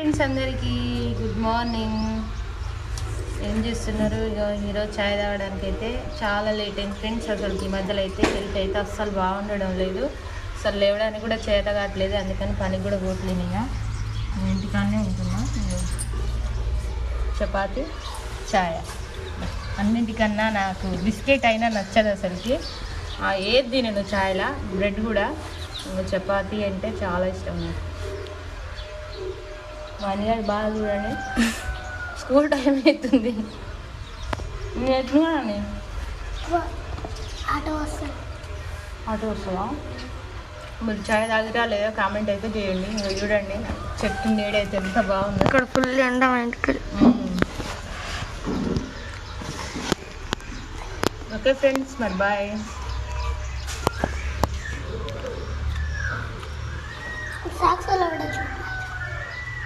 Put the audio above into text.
Friends అందరికీ good morning. ఏం చేస్తున్నారు? ఇక ఈరోజు చాయ్ తాగడానికి అయితే చాలా లేట్ అయింది ఫ్రెండ్స్ అసలు ఈ మధ్యలో అయితే హెల్త్ అయితే అస్సలు బాగుండడం లేదు. అసలు లేవడానికి కూడా చేత కావట్లేదు అందుకని పనికి కూడా పోట్లేను ఇక ఇంటికానే ఉంటున్నా. చపాతి ఛాయ. అన్నింటికన్నా నాకు బిస్కెట్ అయినా నచ్చదు అసలుకి. ఏది తినను ఛాయ్లా? బ్రెడ్ కూడా. చపాతి అంటే చాలా ఇష్టం నాకు. వానిగాడు బాగా చూడండి. స్కూల్ టైం అవుతుంది నేను ఎట్లున్నాను ఆటో వస్తాను ఆటో వస్తుందా? మీరు చాయ్ తాగిరా లేదా కామెంట్ అయితే చేయండి. మీరు చూడండి. చెట్టు నీడైతే ఎంత బాగుంది. ఇక్కడ ఫుల్ ఎండ ఓకే ఫ్రెండ్స్ మరి బాయ్. సాక్స్ వల్ల